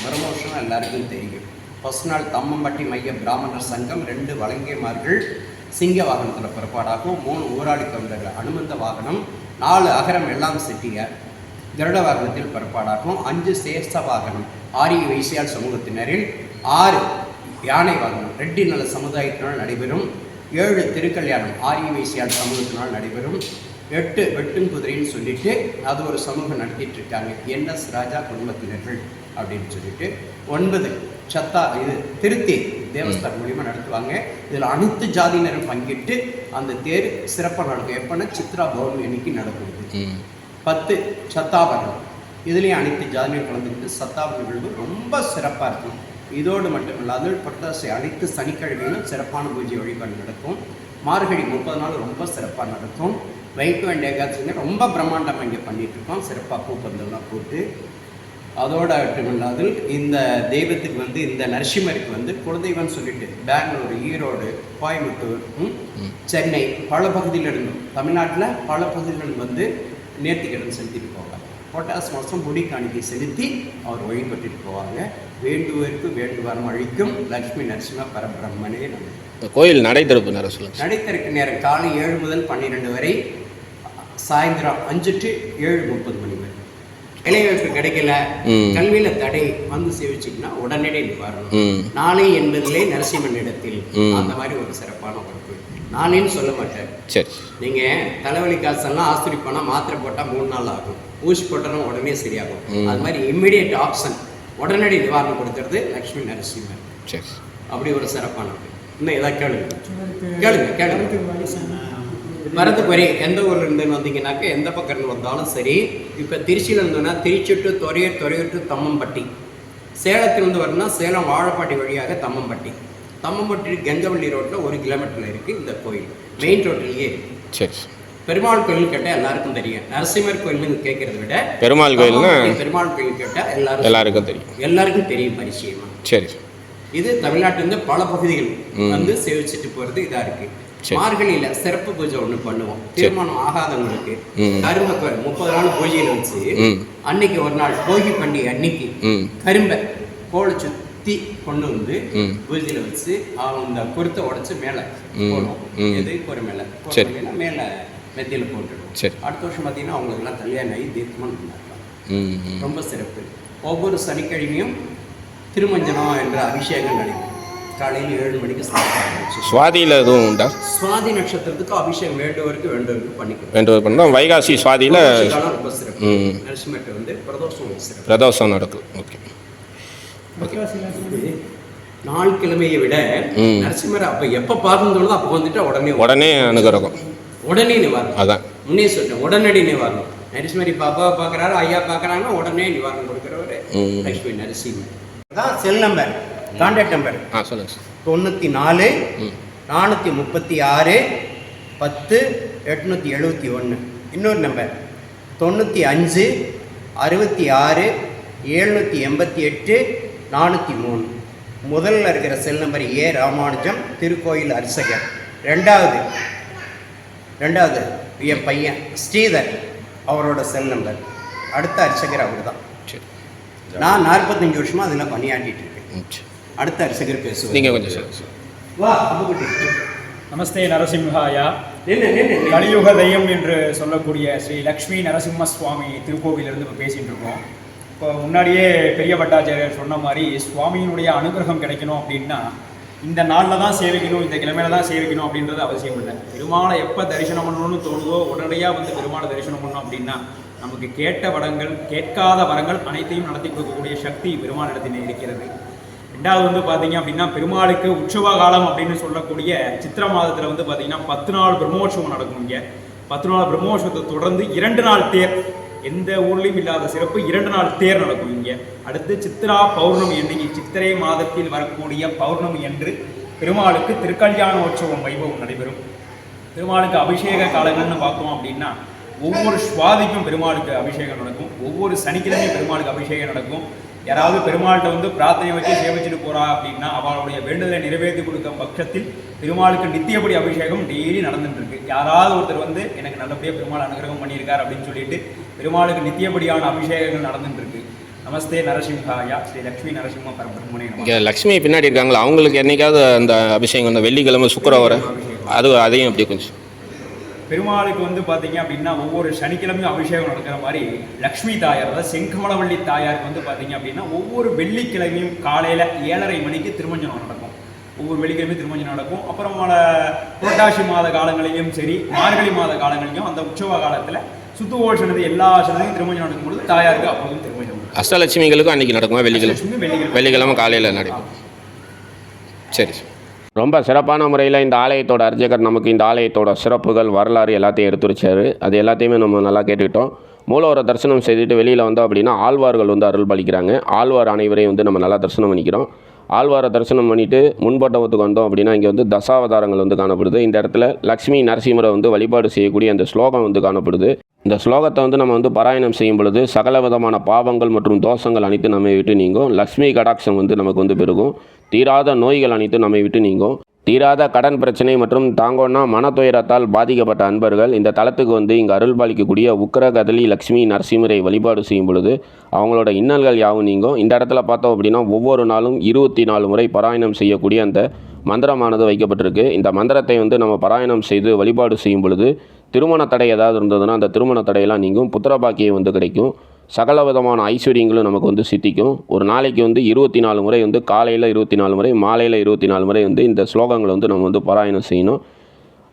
பிரம்மோஷம் எல்லாருக்கும் தெரியும். ஃபர்ஸ்ட் நாள் தம்மம்பட்டி மைய பிராமணர் சங்கம் ரெண்டு வழங்கியமார்கள் சிங்க வாகனத்தில் புறப்பாடாகும். மூணு ஊராளி கவுண்டர்கள் அனுமந்த வாகனம் நாலு அகரம் எல்லாம் செட்டிய கருட வாகனத்தில் புறப்பாடாகும். அஞ்சு சேஷ்ட வாகனம் ஆரிய வைசியால் சமூகத்தினரில். ஆறு யானை வாகனம் ரெட்டி நல சமுதாயத்தினால் நடைபெறும். ஏழு திருக்கல்யாணம் ஆரிய வைசியால் சமூகத்தினால் நடைபெறும். எட்டு வெட்டும் குதிரைன்னு சொல்லிட்டு அது ஒரு சமூகம் நடத்திட்டு இருக்காங்க. என் எஸ் ராஜா குடும்பத்தினர்கள். அப்படின்னு சொல்லிட்டு ஒன்பது சத்தா இது திருத்தி தேவஸ்தானம் மூலியமா நடத்துவாங்க. இதில் அனைத்து ஜாதியினரும் பங்கிட்டு அந்த தேர் சிறப்பாக நடக்கும் எப்போன்னா சித்ரா பௌர்ணமி அன்னைக்கு நடக்கும் பத்து சத்தாபரணம். இதுலேயும் அனைத்து ஜாதியும் கலந்துக்கிட்டு சத்தாபரண நிகழ்வு ரொம்ப சிறப்பாக இருக்கும். இதோடு மட்டும் இல்லாது புரட்டாசி அனைத்து சனிக்கிழமையிலும் சிறப்பான பூஜை வழிபாடு நடக்கும். மார்கழி முப்பது நாள் ரொம்ப சிறப்பாக நடக்கும். வைகுண்ட ஏகாதசி ரொம்ப பிரம்மாண்டமாக இங்கே பண்ணிட்டு இருக்கோம். சிறப்பாக பூப்பந்தெல்லாம் போட்டு. அதோட மட்டுமில்லாது இந்த தெய்வத்துக்கு வந்து இந்த நரசிம்மருக்கு வந்து குலதெய்வம்னு சொல்லிட்டு பெங்களூர் ஈரோடு கோயம்புத்தூர் சென்னை பல பகுதியில் இருந்தும் தமிழ்நாட்டில் பல இருந்து வந்து நேர்த்திக்கடன் செலுத்திட்டு போவாங்க. பொட்டாஸ் மாதம் முடி காணிக்கை செலுத்தி அவர் வழிபட்டுட்டு போவாங்க. வேண்டுவருக்கு வேண்டுவாரம் அழிக்கும் லக்ஷ்மி நரசிம்ம பரபிரம்மனே நம்ம கோயில் நடை திறப்பு நேரம் சொல்லுங்கள் நடைத்திறக்க நேரம் காலை ஏழு முதல் பன்னிரெண்டு வரை சாயந்தரம் அஞ்சு டு ஏழு முப்பது இளைஞருக்கு கிடைக்கல. கல்வியில தடை வந்து சேவிச்சிங்கன்னா உடனடி நிவாரணம் நாளை என்பதிலே நரசிம்மன் இடத்தில். அந்த மாதிரி ஒரு சிறப்பான உறுப்பு நாளேன்னு சொல்ல மாட்டேன். சரி. நீங்க தலைவலி காசெல்லாம் ஆஸ்பத்திரி போனா மாத்திரை போட்டா மூணு நாள் ஆகும். ஊசி போட்டாலும் உடனே சரியாகும். அது மாதிரி இம்மிடியட் ஆப்ஷன் உடனடி நிவாரணம் கொடுக்கறது லக்ஷ்மி நரசிம்மன் சரி. அப்படி ஒரு சிறப்பானது. இன்னும் ஏதாவது கேளுங்க. கேளுங்க கேளுங்க. வரதுக்கு வரை எந்த ஊர்ல இருந்து வந்தீங்கன்னாக்க எந்த பக்கம் இருந்து வந்தாலும் சரி இப்போ திருச்சியில் இருந்தோம்னா திருச்சி டு துறையூர் துறையூர் டு தம்மம்பட்டி. சேலத்திலிருந்து வரணும்னா சேலம் வாழப்பாட்டி வழியாக தம்மம்பட்டி. தம்மம்பட்டி கெங்கவள்ளி ரோட்டில் ஒரு கிலோமீட்டரில் இருக்குது இந்த கோயில். மெயின் ரோட்டிலேயே சரி. பெருமாள் கோயில் கேட்டால் எல்லாருக்கும் தெரியும். நரசிம்மர் கோயில்னு கேட்கறத விட பெருமாள் கோயில்னா தம்மம்பட்டி பெருமாள் கோயில் கேட்டால் எல்லாரும் எல்லாருக்கும் தெரியும். எல்லாருக்கும் தெரியும் பரிச்சயமா. சரி. இது தமிழ்நாட்டிலிருந்து பல பகுதிகள் வந்து சேவிச்சுட்டு போறது இதா இருக்கு. சரி. மார்கழியில சிறப்பு பூஜை ஒண்ணு பண்ணுவோம். திருமணம் ஆகாதவங்களுக்கு கரும்பை முப்பது நாள் பூஜையில வச்சு அன்னைக்கு ஒரு நாள் போகி பண்டிகை அன்னைக்கு கரும்பை கோலை சுத்தி கொண்டு வந்து. பூஜையில வச்சு அவங்க இந்த குருத்தை உடைச்சு மேல போடுவோம். எது? ஒரு மேல. மேல மெத்தியில போட்டுடுவோம் அடுத்த வருஷம் பார்த்தீங்கன்னா அவங்களுக்கு எல்லாம் கல்யாணம் ஆகி ம் ம். ரொம்ப சிறப்பு. ஒவ்வொரு சனிக்கிழமையும் திருமஞ்சனம் என்ற அபிஷேகம் நடைபெறும். காலையில் ஏழு மணிக்கு சுவாதியில் எதுவும் உண்டா? சுவாதி நட்சத்திரத்துக்கு அபிஷேகம் வேண்டுவருக்கு வேண்டுவருக்கு பண்ணிக்கிறோம். ரெண்டு பேர் பண்ணால் வைகாசி சுவாதியில் ரொம்ப சிறப்பு. வந்து பிரதோஷம் சிறப்பு. பிரதோஷம் நடக்கும். ஓகே. நாள் கிழமையை விட. நரசிம்மர் அப்ப எப்ப பார்க்கணும் அப்ப வந்துட்டு உடனே உடனே அனுகிரகம். உடனே நிவாரணம். அதான். முன்னே சொல்லிட்டேன் உடனடி நிவாரணம். நரசிம்மர் இப்ப அப்பா பார்க்கறாரு ஐயா பார்க்கறாங்கன்னா உடனே நிவாரணம் கொடுக்குறவரு ம். லட்சுமி நரசிம்மர். அதான் செல் நம்பர் கான்டாக்ட் நம்பர் ஆ சொல்லுங்கள் சார் தொண்ணூற்றி நாலு நானூற்றி முப்பத்தி ஆறு பத்து எட்நூற்றி எழுபத்தி ஒன்று இன்னொரு நம்பர் தொண்ணூற்றி அஞ்சு அறுபத்தி ஆறு எழுநூற்றி எண்பத்தி எட்டு நானூற்றி மூணு முதல்ல இருக்கிற செல் நம்பர் ஏ ராமானுஜம் திருக்கோயில் அர்ச்சகர். ரெண்டாவது. ரெண்டாவது என் பையன் ஸ்ரீதர் அவரோட செல் நம்பர் அடுத்த அர்ச்சகர் அவர் தான் சரி. நான் நாற்பத்தஞ்சு வருஷமாக அதில் பணியாற்றிட்டு இருக்கேன். அடுத்த அர்ச்சகர் பேசுவேன் நீங்கள் கொஞ்சம் வா நமஸ்தே நரசிம்ஹாயா. கலியுக தெய்வம் என்று சொல்லக்கூடிய ஸ்ரீ லக்ஷ்மி நரசிம்ம சுவாமி திருக்கோவிலிருந்து இப்போ பேசிகிட்டு இருக்கோம். இப்போ முன்னாடியே பெரிய பட்டாச்சாரியர் சொன்ன மாதிரி சுவாமியினுடைய அனுகிரகம் கிடைக்கணும் அப்படின்னா இந்த நாளில் தான் சேவிக்கணும் இந்த கிழமையில தான் சேவிக்கணும் அப்படின்றது அவசியம் இல்லை. பெருமாளை எப்போ தரிசனம் பண்ணணும்னு தோணுதோ உடனடியாக வந்து பெருமாளை தரிசனம் பண்ணணும் அப்படின்னா நமக்கு கேட்ட வரங்கள் கேட்காத வரங்கள் அனைத்தையும் நடத்தி கொடுக்கக்கூடிய சக்தி பெருமாளிடத்தில் இருக்கிறது. ரெண்டாவது வந்து பார்த்தீங்க அப்படின்னா பெருமாளுக்கு உற்சவ காலம் அப்படின்னு சொல்லக்கூடிய சித்திர மாதத்தில் வந்து பார்த்தீங்கன்னா பத்து நாள் பிரம்மோற்சவம் நடக்கும் இங்கே. பத்து நாள் பிரம்மோற்சவத்தை தொடர்ந்து இரண்டு நாள் தேர். எந்த ஊர்லேயும் இல்லாத சிறப்பு இரண்டு நாள் தேர் நடக்கும் இங்கே. அடுத்து சித்ரா பௌர்ணமி அன்னைக்கு சித்திரை மாதத்தில் வரக்கூடிய பௌர்ணமி அன்று பெருமாளுக்கு திருக்கல்யாண உற்சவம் வைபவம் நடைபெறும். பெருமாளுக்கு அபிஷேக காலங்கள்னு பார்த்தோம் அப்படின்னா ஒவ்வொரு சுவாதிக்கும் பெருமாளுக்கு அபிஷேகம் நடக்கும். ஒவ்வொரு சனிக்கிழமையும் பெருமாளுக்கு அபிஷேகம் நடக்கும். யாராவது பெருமாள்கிட்ட வந்து பிரார்த்தனை வச்சு சேவிச்சுட்டு போறா அப்படின்னா அவளுடைய வேண்டுதலை நிறைவேற்றி கொடுக்க பட்சத்தில் பெருமாளுக்கு நித்தியப்படி அபிஷேகம் டெய்லி நடந்துட்டு இருக்கு யாராவது ஒருத்தர் வந்து எனக்கு நல்லபடியாக பெருமாள் அனுகிரகம் பண்ணியிருக்கார் அப்படின்னு சொல்லிட்டு பெருமாளுக்கு நித்தியப்படியான அபிஷேகங்கள் நடந்துட்டு இருக்கு நமஸ்தே நரசிம்ஹாயா ஸ்ரீ லக்ஷ்மி நரசிம்ம பரபிரம்மனே இங்கே லக்ஷ்மி பின்னாடி இருக்காங்களா? அவங்களுக்கு என்னைக்காவது அந்த அபிஷேகம் அந்த வெள்ளிக்கிழமை சுக்கரவாரம் அது அதையும் அப்படி கொஞ்சம் பெருமாளுக்கு வந்து பார்த்தீங்க அப்படின்னா ஒவ்வொரு சனிக்கிழமையும் அபிஷேகம் நடக்கிற மாதிரி லக்ஷ்மி தாயார் அதாவது செங்கமலவள்ளி தாயாருக்கு வந்து பார்த்தீங்க அப்படின்னா ஒவ்வொரு வெள்ளிக்கிழமையும் காலையில் ஏழரை மணிக்கு திருமஞ்சனம் நடக்கும். ஒவ்வொரு வெள்ளிக்கிழமையும் திருமஞ்சனம் நடக்கும். அப்புறம் புரட்டாசி மாத காலங்களிலும் சரி மார்கழி மாத காலங்களிலும் அந்த உற்சவ காலத்தில் சுத்துவோஷனது எல்லா சனதையும் திருமஞ்சனம் நடக்கும்பொழுது தாயாருக்கு அப்பொழுதும் திருமஞ்சனம் நடக்கும். அஷ்டலட்சுமிகளுக்கும் அன்றைக்கி நடக்குமா? வெள்ளிக்கிழமை. வெள்ளிக்கிழமை. காலையில் சரி சார். ரொம்ப சிறப்பான முறையில் இந்த ஆலயத்தோட அர்ச்சகர் நமக்கு இந்த ஆலயத்தோட சிறப்புகள் வரலாறு எல்லாத்தையும் எடுத்துருச்சாரு. அது எல்லாத்தையுமே நம்ம நல்லா கேட்டுக்கிட்டோம். மூலவரை தரிசனம் செய்துட்டு வெளியில் வந்தோம் அப்படின்னா ஆழ்வார்கள் வந்து அருள் பாலிக்கிறாங்க ஆழ்வார் அனைவரையும் வந்து நம்ம நல்லா தரிசனம் பண்ணிக்கிறோம். ஆழ்வாரை தரிசனம் பண்ணிவிட்டு முன்பட்டவத்துக்கு வந்தோம் அப்படின்னா இங்கே வந்து தசாவதாரங்கள் வந்து காணப்படுது. இந்த இடத்துல லக்ஷ்மி நரசிம்மரை வந்து வழிபாடு செய்யக்கூடிய அந்த ஸ்லோகம் வந்து காணப்படுது. இந்த ஸ்லோகத்தை வந்து நம்ம வந்து பாராயணம் செய்யும் பொழுது சகல விதமான பாவங்கள் மற்றும் தோஷங்கள் அனைத்து நம்மை விட்டு நீங்கும். லக்ஷ்மி கடாட்சம் வந்து நமக்கு வந்து பெருகும். தீராத நோய்கள் அனைத்தும் நம்மை விட்டு நீங்கும். தீராத கடன் பிரச்சனை மற்றும் தாங்கோன்னா மனத்துயரத்தால் பாதிக்கப்பட்ட அன்பர்கள் இந்த தளத்துக்கு வந்து இங்கே அருள் பாலிக்கக்கூடிய உக்கர கதலி லக்ஷ்மி நரசிம்மரை வழிபாடு செய்யும் பொழுது அவங்களோட இன்னல்கள் யாவும் நீங்கும். இந்த இடத்துல பார்த்தோம் அப்படின்னா ஒவ்வொரு நாளும் இருபத்தி நாலு முறை பாராயணம் செய்யக்கூடிய அந்த மந்திரமானது வைக்கப்பட்டிருக்கு. இந்த மந்திரத்தை வந்து நம்ம பாராயணம் செய்து வழிபாடு செய்யும் பொழுது திருமண தடை ஏதாவது இருந்ததுன்னா அந்த திருமண தடையெல்லாம் நீங்கும். புத்திரபாக்கியம் வந்து கிடைக்கும். சகல விதமான ஐஸ்வர்யங்களும் நமக்கு வந்து சித்திக்கும். ஒரு நாளைக்கு வந்து இருபத்தி நாலு முறை வந்து காலையில் இருபத்தி நாலு முறை மாலையில் இருபத்தி நாலு முறை வந்து இந்த ஸ்லோகங்களை வந்து நம்ம வந்து பாராயணம் செய்யணும்.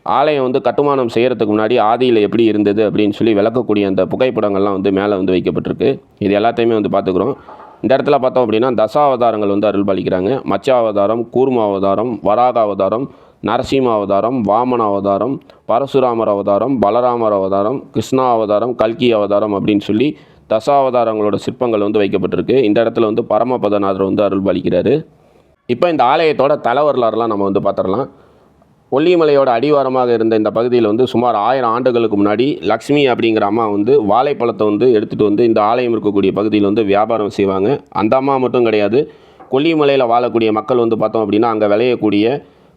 ஆலயம் வந்து கட்டுமானம் செய்கிறதுக்கு முன்னாடி ஆதியில் எப்படி இருந்தது அப்படின்னு சொல்லி விளக்கக்கூடிய அந்த புகைப்படங்கள்லாம் வந்து மேலே வந்து வைக்கப்பட்டிருக்கு. இது எல்லாத்தையுமே வந்து பார்த்துக்குறோம். இந்த இடத்துல பார்த்தோம் அப்படின்னா தசாவதாரங்கள் வந்து அருள் பாலிக்கிறாங்க மச்ச அவதாரம் கூர்ம அவதாரம் வராக அவதாரம் நரசிம்ம அவதாரம் வாமன அவதாரம் பரசுராமர் அவதாரம் பலராமர் அவதாரம் கிருஷ்ணா அவதாரம் கல்கி அவதாரம் அப்படின்னு சொல்லி தசாவதாரங்களோட சிற்பங்கள் வந்து வைக்கப்பட்டிருக்கு. இந்த இடத்துல வந்து பரமபதநாதர் வந்து அருள் பாலிக்கிறாரு இப்போ இந்த ஆலயத்தோட தல வரலாறுலாம் நம்ம வந்து பார்த்துடலாம் கொல்லிமலையோட அடிவாரமாக இருந்த இந்த பகுதியில் வந்து சுமார் ஆயிரம் ஆண்டுகளுக்கு முன்னாடி லக்ஷ்மி அப்படிங்கிற அம்மா வந்து வாழைப்பழத்தை வந்து எடுத்துகிட்டு வந்து இந்த ஆலயம் இருக்கக்கூடிய பகுதியில் வந்து வியாபாரம் செய்வாங்க. அந்த அம்மா மட்டும் கிடையாது. கொல்லிமலையில் வாழக்கூடிய மக்கள் வந்து பார்த்தோம் அப்படின்னா அங்கே விளையக்கூடிய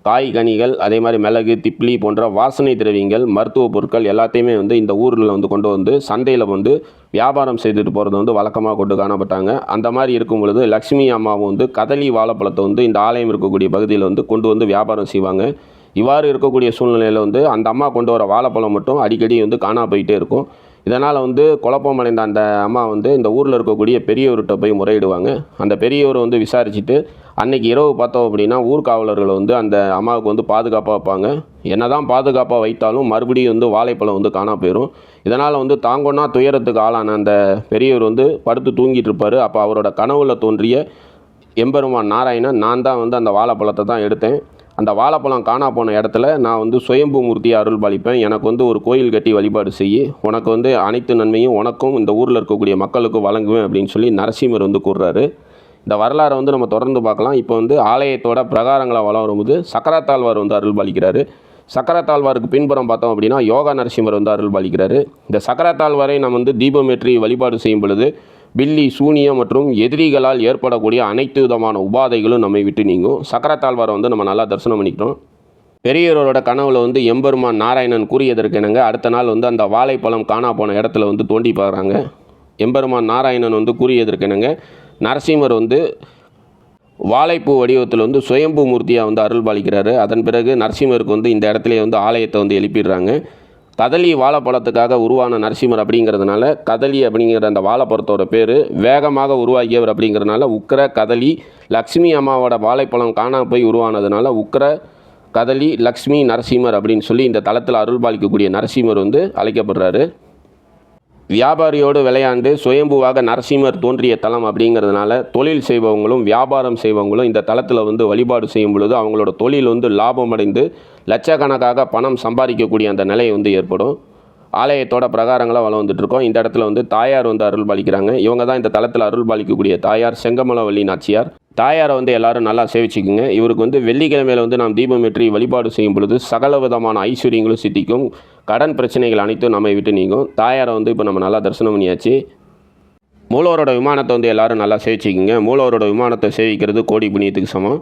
காய் கனிகள் அதே மாதிரி மிளகு திப்ளி போன்ற வாசனை திரவியங்கள் மருத்துவ பொருட்கள் எல்லாத்தையுமே வந்து இந்த ஊரில் வந்து கொண்டு வந்து சந்தையில் வந்து வியாபாரம் செய்துட்டு போகிறது வந்து வழக்கமாக கொண்டு காணப்பட்டாங்க. அந்த மாதிரி இருக்கும் பொழுது லக்ஷ்மி அம்மாவும் வந்து கதலி வாழைப்பழத்தை வந்து இந்த ஆலயம் இருக்கக்கூடிய பகுதியில் வந்து கொண்டு வந்து வியாபாரம் செய்வாங்க. இவ்வாறு இருக்கக்கூடிய சூழ்நிலையில் வந்து அந்த அம்மா கொண்டு வர வாழைப்பழம் மட்டும் அடிக்கடி வந்து காணா போயிட்டே இருக்கும். இதனால் வந்து குழப்பம் அடைந்த அந்த அம்மா வந்து இந்த ஊரில் இருக்கக்கூடிய பெரியவர்கிட்ட போய் முறையிடுவாங்க. அந்த பெரியவர் வந்து விசாரிச்சுட்டு அன்றைக்கி இரவு பார்த்தோம் அப்படின்னா ஊர்காவலர்கள் வந்து அந்த அம்மாவுக்கு வந்து பாதுகாப்பாக வைப்பாங்க. என்னதான் பாதுகாப்பாக வைத்தாலும் மறுபடியும் வந்து வாழைப்பழம் வந்து காணா போயிடும் இதனால் வந்து தாங்கொன்னா துயரத்துக்கு ஆளான அந்த பெரியவர் வந்து படுத்து தூங்கிட்டு இருப்பார். அப்போ அவரோட கனவுல தோன்றிய எம்பெருமான் நாராயணன் நான் தான் வந்து அந்த வாழைப்பழத்தை தான் எடுத்தேன். அந்த வாழைப்பழம் காணா போன இடத்துல நான் வந்து சுயம்பு மூர்த்தி அருள் பாலிப்பேன் எனக்கு வந்து ஒரு கோயில் கட்டி வழிபாடு செய்யி உனக்கு வந்து அனைத்து நன்மையும் உனக்கும் இந்த ஊரில் இருக்கக்கூடிய மக்களுக்கும் வழங்குவேன் அப்படின்னு சொல்லி நரசிம்மர் வந்து கூறுறாரு. இந்த வரலாறை வந்து நம்ம தொடர்ந்து பார்க்கலாம். இப்போ வந்து ஆலயத்தோட பிரகாரங்களை வளம் வரும்போது சக்கரத்தாழ்வார் வந்து அருள் பாலிக்கிறாரு சக்கரத்தாழ்வாருக்கு பின்புறம் பார்த்தோம் அப்படின்னா யோகா நரசிம்மர் வந்து அருள் பாலிக்கிறாரு இந்த சக்கரத்தாழ்வாரை நம்ம வந்து தீபமேற்றி வழிபாடு செய்யும் பொழுது பில்லி சூனியம் மற்றும் எதிரிகளால் ஏற்படக்கூடிய அனைத்து விதமான உபாதைகளும் நம்மை விட்டு நீங்கும். சக்கரத்தாழ்வாரை வந்து நம்ம நல்லா தரிசனம் பண்ணிக்கிறோம் பெரியவரோட கனவுல வந்து எம்பெருமான் நாராயணன் கூறியதற்கு என்னங்க அடுத்த நாள் வந்து அந்த வாழைப்பழம் காணா போன இடத்துல வந்து தோண்டி பார்க்குறாங்க எம்பெருமான் நாராயணன் வந்து கூறியதற்கு என்னங்க நரசிம்மர் வந்து வாழைப்பூ வடிவத்தில் வந்து சுயம்பு மூர்த்தியாக வந்து அருள் பாலிக்கிறாரு அதன் பிறகு நரசிம்மருக்கு வந்து இந்த இடத்துல வந்து ஆலயத்தை வந்து எழுப்பிடுறாங்க. கதலி வாழைப்பழத்துக்காக உருவான நரசிம்மர் அப்படிங்கிறதுனால கதலி அப்படிங்கிற அந்த வாழைப்பழத்தோட பேர் வேகமாக உருவாகியவர் அப்படிங்கிறதுனால உக்கர கதலி லக்ஷ்மி அம்மாவோட வாழைப்பழம் காணா போய் உருவானதுனால உக்கர கதலி லக்ஷ்மி நரசிம்மர் அப்படின்னு சொல்லி இந்த தளத்தில் அருள் பாலிக்கக்கூடிய நரசிம்மர் வந்து அழைக்கப்படுறாரு. வியாபாரியோடு விளையாண்டு சுயம்புவாக நரசிம்மர் தோன்றிய தலம் அப்படிங்கிறதுனால தொழில் செய்பவங்களும் வியாபாரம் செய்பவங்களும் இந்த தளத்தில் வந்து வழிபாடு செய்யும் பொழுது அவங்களோட தொழில் வந்து லாபம் அடைந்து லட்சக்கணக்காக பணம் சம்பாதிக்கக்கூடிய அந்த நிலை வந்து ஏற்படும். ஆலயத்தோட பிரகாரங்களாக வளம் வந்துட்டுருக்கோம். இந்த இடத்துல வந்து தாயார் வந்து அருள் பாலிக்கிறாங்க. இவங்க தான் இந்த தளத்தில் அருள் பாலிக்கக்கூடிய தாயார் செங்கமலவள்ளி நாச்சியார். தாயாரை வந்து எல்லாரும் நல்லா சேவிச்சுக்குங்க. இவருக்கு வந்து வெள்ளிக்கிழமையில வந்து நாம் தீபம் ஏற்றி வழிபாடு செய்யும் பொழுது சகல விதமான ஐஸ்வர்யங்களும் சித்திக்கும். கடன் பிரச்சனைகள் அனைத்தும் நம்மை விட்டு நீங்கும். தாயாரை வந்து இப்போ நம்ம நல்லா தரிசனம் பண்ணியாச்சு. மூலவரோட விமானத்தை வந்து எல்லாரும் நல்லா சேவிச்சுக்குங்க. மூலவரோட விமானத்தை சேவிக்கிறது கோடி புண்ணியத்துக்கு சமம்.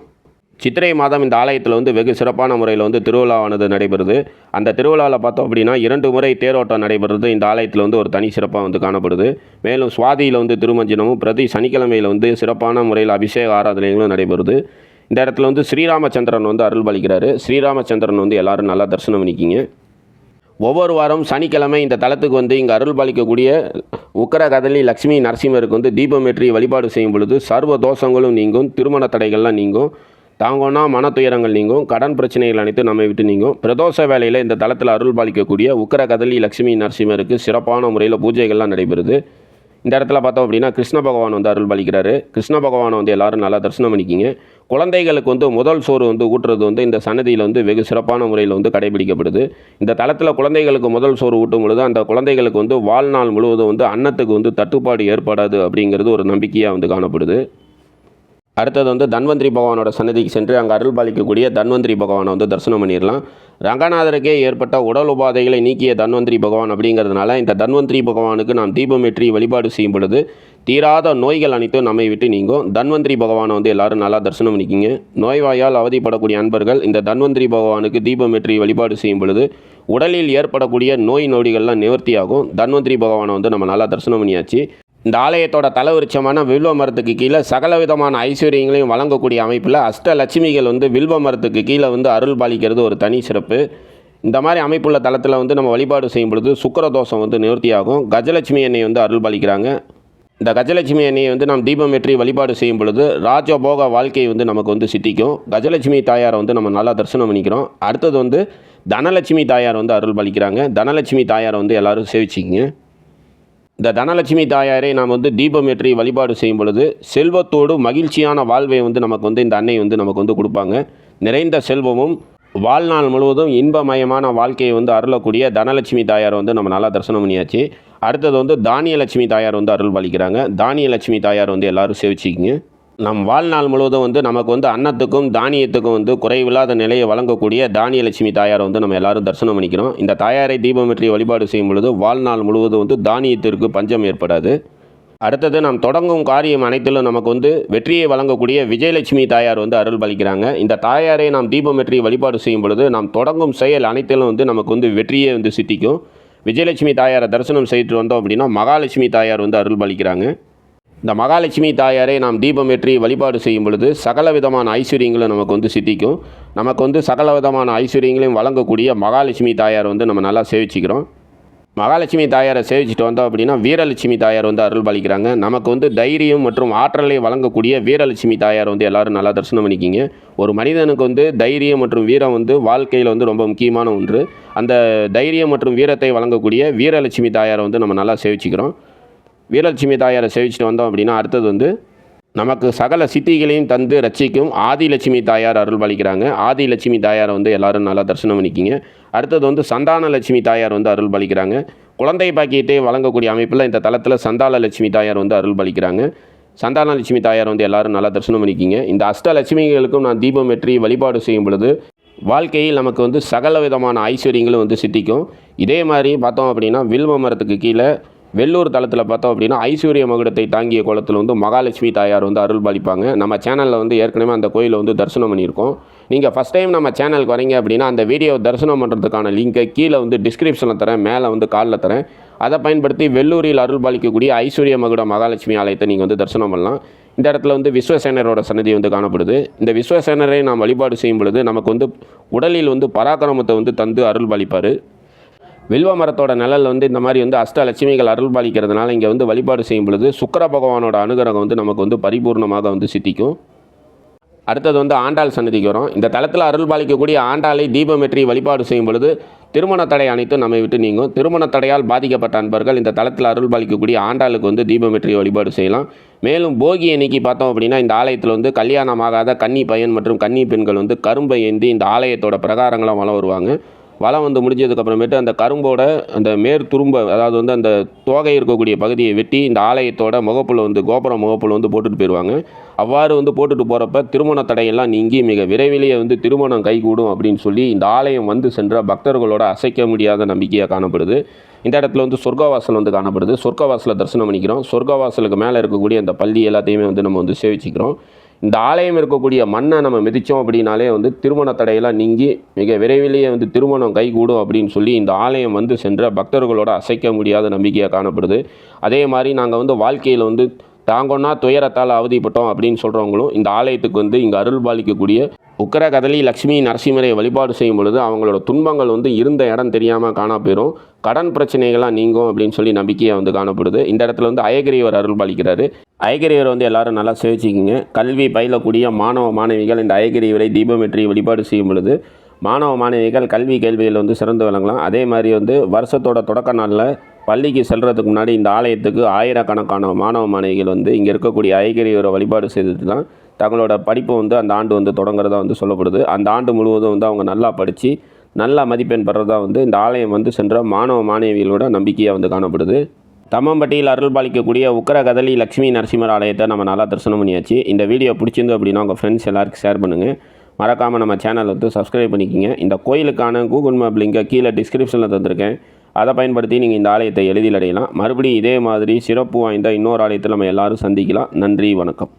சித்திரை மாதம் இந்த ஆலயத்தில் வந்து வெகு சிறப்பான முறையில் வந்து திருவிழாவானது நடைபெறுது. அந்த திருவிழாவில் பார்த்தோம் அப்படின்னா இரண்டு முறை தேரோட்டம் நடைபெறுது. இந்த ஆலயத்தில் வந்து ஒரு தனி சிறப்பாக வந்து காணப்படுது. மேலும் சுவாதியில் வந்து திருமஞ்சனமும் பிரதி சனிக்கிழமையில் வந்து சிறப்பான முறையில் அபிஷேக ஆராதனைகளும் நடைபெறுது. இந்த இடத்துல வந்து ஸ்ரீராமச்சந்திரன் வந்து அருள் பாலிக்கிறாரு ஸ்ரீராமச்சந்திரன் வந்து எல்லாரும் நல்லா தரிசனம் பண்ணிக்கிங்க. ஒவ்வொரு வாரம் சனிக்கிழமை இந்த தலத்துக்கு வந்து இங்கே அருள் பாலிக்கக்கூடிய உக்கர கதலி லக்ஷ்மி நரசிம்மருக்கு வந்து தீபமேற்றி வழிபாடு செய்யும் பொழுது சர்வ தோஷங்களும் நீங்கும் திருமண தடைகள்லாம் நீங்கும். தாங்கோனா மன துயரங்கள் நீங்கும் கடன் பிரச்சனைகள் அனைத்தும் நம்மை விட்டு நீங்கும். பிரதோஷ வேலையில் இந்த தளத்தில் அருள் பாலிக்கக்கூடிய உக்கர கதலி லக்ஷ்மி நரசிம்மருக்கு சிறப்பான முறையில் பூஜைகள்லாம் நடைபெறுது. இந்த இடத்துல பார்த்தோம் அப்படின்னா கிருஷ்ண பகவான் வந்து அருள் பாலிக்கிறாரு. கிருஷ்ண பகவானை வந்து எல்லாரும் நல்லா தரிசனம் பண்ணிக்கிங்க. குழந்தைகளுக்கு வந்து முதல் சோறு வந்து ஊட்டுறது வந்து இந்த சன்னதியில் வந்து வெகு சிறப்பான முறையில் வந்து கடைபிடிக்கப்படுது. இந்த தளத்தில் குழந்தைகளுக்கு முதல் சோறு ஊட்டும் பொழுது அந்த குழந்தைகளுக்கு வந்து வாழ்நாள் முழுவதும் வந்து அன்னத்துக்கு வந்து தட்டுப்பாடு ஏற்படாது அப்படிங்கிறது ஒரு நம்பிக்கையாக வந்து காணப்படுது. அடுத்தது வந்து தன்வந்திரி பகவானோட சன்னதிக்கு சென்று அங்கே அருள் பாலிக்கக்கூடிய தன்வந்திரி பகவானை வந்து தரிசனம் பண்ணிடலாம். ரங்கநாதருக்கே ஏற்பட்ட உடல் உபாதைகளை நீக்கிய தன்வந்திரி பகவான் அப்படிங்கிறதுனால இந்த தன்வந்திரி பகவானுக்கு நாம் தீபமேற்றி வழிபாடு செய்யும் பொழுது தீராத நோய்கள் அனைத்தும் நம்மை விட்டு நீங்கும். தன்வந்திரி பகவானை வந்து எல்லாரும் நல்லா தரிசனம் பண்ணிக்கிங்க. நோய்வாயால் அவதிப்படக்கூடிய அன்பர்கள் இந்த தன்வந்திரி பகவானுக்கு தீபமேற்றி வழிபாடு செய்யும் பொழுது உடலில் ஏற்படக்கூடிய நோய் நொடிகள்லாம் நிவர்த்தியாகும். தன்வந்திரி பகவானை வந்து நம்ம நல்லா தரிசனம் பண்ணியாச்சு. இந்த ஆலயத்தோட தலவிருட்சமான வில்வ மரத்துக்கு கீழே சகல விதமான ஐஸ்வர்யங்களையும் வழங்கக்கூடிய அமைப்பில் அஷ்டலட்சுமிகள் வந்து வில்வ மரத்துக்கு கீழே வந்து அருள் பாலிக்கிறது ஒரு தனி சிறப்பு. இந்த மாதிரி அமைப்புள்ள தளத்தில் வந்து நம்ம வழிபாடு செய்யும் பொழுது சுக்கரதோஷம் வந்து நிவர்த்தியாகும் கஜலட்சுமி எண்ணெய் வந்து அருள் பாலிக்கிறாங்க. இந்த கஜலட்சுமி எண்ணெயை வந்து நாம் தீபம் ஏற்றி வழிபாடு செய்யும் பொழுது ராஜபோக வாழ்க்கை வந்து நமக்கு வந்து சித்திக்கும். கஜலட்சுமி தாயாரை வந்து நம்ம நல்லா தரிசனம் பண்ணிக்கிறோம். அடுத்தது வந்து தனலட்சுமி தாயார் வந்து அருள் பாலிக்கிறாங்க. தனலட்சுமி தாயாரை வந்து எல்லாரும் சேவிச்சிக்கிங்க. இந்த தனலட்சுமி தாயாரை நாம் வந்து தீபம் ஏற்றி வழிபாடு செய்யும் பொழுது செல்வத்தோடு மகிழ்ச்சியான வாழ்வை வந்து நமக்கு வந்து இந்த அன்னை வந்து நமக்கு வந்து கொடுப்பாங்க. நிறைந்த செல்வமும் வாழ்நாள் முழுவதும் இன்பமயமான வாழ்க்கையை வந்து அருளக்கூடிய தனலட்சுமி தாயார் வந்து நம்ம நல்லா தரிசனம் பண்ணியாச்சு. அடுத்தது வந்து தானியலட்சுமி தாயார் வந்து அருள் பாலிக்கிறாங்க தானியலட்சுமி தாயார் வந்து எல்லாரும் சேவிச்சிக்கிங்க. நம் வாழ்நாள் முழுவதும் வந்து நமக்கு வந்து அன்னத்துக்கும் தானியத்துக்கும் வந்து குறைவில்லாத நிலையை வழங்கக்கூடிய தானியலட்சுமி தாயாரை வந்து நம்ம எல்லாரும் தரிசனம் பண்ணிக்கிறோம். இந்த தாயாரை தீபமேற்றி வழிபாடு செய்யும் பொழுது வாழ்நாள் முழுவதும் வந்து தானியத்திற்கு பஞ்சம் ஏற்படாது. அடுத்தது நாம் தொடங்கும் காரியம் அனைத்திலும் நமக்கு வந்து வெற்றியை வழங்கக்கூடிய விஜயலட்சுமி தாயார் வந்து அருள் பலிக்கிறாங்க. இந்த தாயாரை நாம் தீபம் வெற்றி வழிபாடு செய்யும் பொழுது நாம் தொடங்கும் செயல் அனைத்திலும் வந்து நமக்கு வந்து வெற்றியே வந்து சித்திக்கும். விஜயலட்சுமி தாயாரை தரிசனம் செய்துட்டு வந்தோம் அப்படின்னா மகாலட்சுமி தாயார் வந்து அருள் பலிக்கிறாங்க. இந்த மகாலட்சுமி தாயாரை நாம் தீபம் ஏற்றி வழிபாடு செய்யும் பொழுது சகல விதமான ஐஸ்வர்யங்களும் நமக்கு வந்து சித்திக்கும். நமக்கு வந்து சகல விதமான ஐஸ்வர்யங்களையும் வழங்கக்கூடிய மகாலட்சுமி தாயார் வந்து நம்ம நல்லா சேவிச்சுக்கிறோம். மகாலட்சுமி தாயாரை சேவிச்சுட்டு வந்தோம் அப்படின்னா வீரலட்சுமி தாயார் வந்து அருள் பாலிக்கிறாங்க. நமக்கு வந்து தைரியம் மற்றும் ஆற்றலை வழங்கக்கூடிய வீரலட்சுமி தாயார் வந்து எல்லாரும் நல்லா தரிசனம் பண்ணிக்கிங்க. ஒரு மனிதனுக்கு வந்து தைரியம் மற்றும் வீரம் வந்து வாழ்க்கையில் வந்து ரொம்ப முக்கியமான ஒன்று. அந்த தைரியம் மற்றும் வீரத்தை வழங்கக்கூடிய வீரலட்சுமி தாயாரை வந்து நம்ம நல்லா சேவிச்சுக்கிறோம். வீரலட்சுமி தாயாரை சேவிச்சுட்டு வந்தோம் அப்படின்னா அடுத்தது வந்து நமக்கு சகல சித்திகளையும் தந்து ரட்சிக்கும் ஆதிலட்சுமி தாயார் அருள் பலிக்கிறாங்க ஆதிலட்சுமி தாயாரை வந்து எல்லாரும் நல்லா தரிசனம் பண்ணிக்கிங்க. அடுத்தது வந்து சந்தான லட்சுமி தாயார் வந்து அருள் பலிக்கிறாங்க குழந்தை பாக்கியத்தை வழங்கக்கூடிய அமைப்பில் இந்த தளத்தில் சந்தான லட்சுமி தாயார் வந்து அருள் பலிக்கிறாங்க சந்தான லட்சுமி தாயார் வந்து எல்லாரும் நல்லா தரிசனம் பண்ணிக்கிங்க. இந்த அஷ்டலட்சுமிகளுக்கும் நான் தீபம் வெற்றி வழிபாடு செய்யும் பொழுது வாழ்க்கையில் நமக்கு வந்து சகல விதமான ஐஸ்வர்யங்களும் வந்து சித்திக்கும். இதே மாதிரி பார்த்தோம் அப்படின்னா வில்வ மரத்துக்கு கீழே வெள்ளூர் தளத்தில் பார்த்தோம் அப்படின்னா ஐஸ்வர்ய மகுடத்தை தாங்கிய குளத்தில் வந்து மகாலட்சுமி தாயார் வந்து அருள் பாலிப்பாங்க நம்ம சேனலில் வந்து ஏற்கனவே அந்த கோயிலை வந்து தரிசனம் பண்ணியிருக்கோம். நீங்கள் ஃபஸ்ட் டைம் நம்ம சேனலுக்கு வரீங்க அப்படின்னா அந்த வீடியோ தரிசனம் பண்ணுறதுக்கான லிங்கை கீழே வந்து டிஸ்கிரிப்ஷனில் தரேன் மேலே வந்து காலில் தரேன். அதை பயன்படுத்தி வெள்ளூரில் அருள் பாலிக்கக்கூடிய ஐஸ்வர்ய மகுட மகாலட்சுமி ஆலயத்தை நீங்கள் வந்து தரிசனம் பண்ணலாம். இந்த இடத்துல வந்து விஸ்வசேனரோட சன்னதி வந்து காணப்படுது. இந்த விஸ்வசேனரை நாம் வழிபாடு செய்யும் பொழுது நமக்கு வந்து உடலில் வந்து பராக்கிரமத்தை வந்து தந்து அருள் பாலிப்பார் வில்வ மரத்தோட நிழல் வந்து இந்த மாதிரி வந்து அஷ்டலட்சுமிகள் அருள் பாலிக்கிறதுனால இங்கே வந்து வழிபாடு செய்யும் பொழுது சுக்கர பகவானோட அனுகிரகம் வந்து நமக்கு வந்து பரிபூர்ணமாக வந்து சித்திக்கும். அடுத்தது வந்து ஆண்டாள் சன்னதிக்கு வரும். இந்த தளத்தில் அருள் பாலிக்கக்கூடிய ஆண்டாளை தீபமெற்றி வழிபாடு செய்யும் பொழுது திருமண தடை அனைத்தும் நம்மை விட்டு நீங்கும். திருமண தடையால் பாதிக்கப்பட்ட அன்பர்கள் இந்த தளத்தில் அருள் பாலிக்கக்கூடிய ஆண்டாளுக்கு வந்து தீபமெற்றி வழிபாடு செய்யலாம். மேலும் போகி அன்னைக்கு பார்த்தோம் அப்படின்னா இந்த ஆலயத்தில் வந்து கல்யாணமாகாத கன்னி பையன் மற்றும் கன்னி பெண்கள் வந்து கரும்பை ஏந்தி இந்த ஆலயத்தோட பிரகாரங்களாம் வளம் வருவாங்க. வளம் வந்து முடிஞ்சதுக்கு அப்புறமேட்டு அந்த கரும்போட அந்த மேற் துரும்ப அதாவது வந்து அந்த தோகை இருக்கக்கூடிய பகுதியை வெட்டி இந்த ஆலயத்தோட முகப்புல வந்து கோபுரம் முகப்புல வந்து போட்டுட்டு போயிடுவாங்க அவ்வாறு வந்து போட்டுட்டு போகிறப்ப திருமண தடையெல்லாம் நீங்கி மிக விரைவிலேயே வந்து திருமணம் கைகூடும் அப்படின்னு சொல்லி இந்த ஆலயம் வந்து சென்ற பக்தர்களோட அசைக்க முடியாத நம்பிக்கையாக காணப்படுது. இந்த இடத்துல வந்து சொர்க்கவாசல் வந்து காணப்படுது. சொர்க்கவாசலை தரிசனம் பண்ணிக்கிறோம். சொர்க்கவாசலுக்கு மேலே இருக்கக்கூடிய அந்த பள்ளி எல்லாத்தையுமே வந்து நம்ம வந்து சேவிச்சிக்கிறோம். இந்த ஆலயம் இருக்கக்கூடிய மண்ணை நம்ம மிதித்தோம் அப்படின்னாலே வந்து திருமண தடையெல்லாம் நீங்கி மிக விரைவிலேயே வந்து திருமணம் கைகூடும் அப்படின்னு சொல்லி இந்த ஆலயம் வந்து சென்ற பக்தர்களோட அசைக்க முடியாத நம்பிக்கையாக காணப்படுது. அதே மாதிரி நாங்கள் வந்து வாழ்க்கையில் வந்து தாங்கொன்னா துயரத்தால் அவதிப்பட்டோம் அப்படின்னு சொல்கிறவங்களும் இந்த ஆலயத்துக்கு வந்து இங்கே அருள் பாலிக்கக்கூடிய உக்கர கதலி லக்ஷ்மி நரசிம்மரை வழிபாடு செய்யும் பொழுது அவங்களோட துன்பங்கள் வந்து இருந்த இடம் தெரியாமல் காணா போயிடும் கடன் பிரச்சனைகள்லாம் நீங்கும் அப்படின்னு சொல்லி நம்பிக்கையாக வந்து காணப்படுது. இந்த இடத்துல வந்து அயகிரியவர் அருள் பாலிக்கிறாரு. அயகிரியவர் வந்து எல்லாரும் நல்லா சேவிச்சிக்கிங்க. கல்வி பயிலக்கூடிய மாணவ மாணவிகள் இந்த அயகிரியவரை தீபமேற்றி வழிபாடு செய்யும் பொழுது மாணவ மாணவிகள் கல்வி கேள்வியில் வந்து சிறந்து விளங்கலாம். அதே மாதிரி வந்து வருஷத்தோட தொடக்க நாளில் பள்ளிக்கு செல்கிறதுக்கு முன்னாடி இந்த ஆலயத்துக்கு ஆயிரக்கணக்கான மாணவ மாணவிகள் வந்து இங்கே இருக்கக்கூடிய ஐகரியவரை வழிபாடு செய்தது தான் தங்களோட படிப்பை வந்து அந்த ஆண்டு வந்து தொடங்குறதா வந்து சொல்லப்படுது. அந்த ஆண்டு முழுவதும் வந்து அவங்க நல்லா படித்து நல்லா மதிப்பெண் பெறதா வந்து இந்த ஆலயம் வந்து சென்ற மாணவ மாணவிகளோட நம்பிக்கையாக வந்து காணப்படுது. தம்மம்பட்டியில் அருள் பாலிக்கக்கூடிய உக்கர கதலி லக்ஷ்மி நரசிம்மர் ஆலயத்தை நம்ம நல்லா தரிசனம் பண்ணியாச்சு. இந்த வீடியோ பிடிச்சிருந்து அப்படின்னா உங்கள் ஃப்ரெண்ட்ஸ் எல்லாருக்கும் ஷேர் பண்ணுங்கள் மறக்காமல் நம்ம சேனலை வந்து சப்ஸ்கிரைப் பண்ணிக்கிங்க. இந்த கோயிலுக்கான கூகுள் மேப் லிங்கை கீழே டிஸ்கிரிப்ஷனில் தந்திருக்கேன். அதை பயன்படுத்தி நீங்கள் இந்த ஆலயத்தை எளிதில் அடையலாம். மறுபடியும் இதே மாதிரி சிறப்பு வாய்ந்த இன்னொரு ஆலயத்தில் நம்ம எல்லோரும் சந்திக்கலாம். நன்றி வணக்கம்.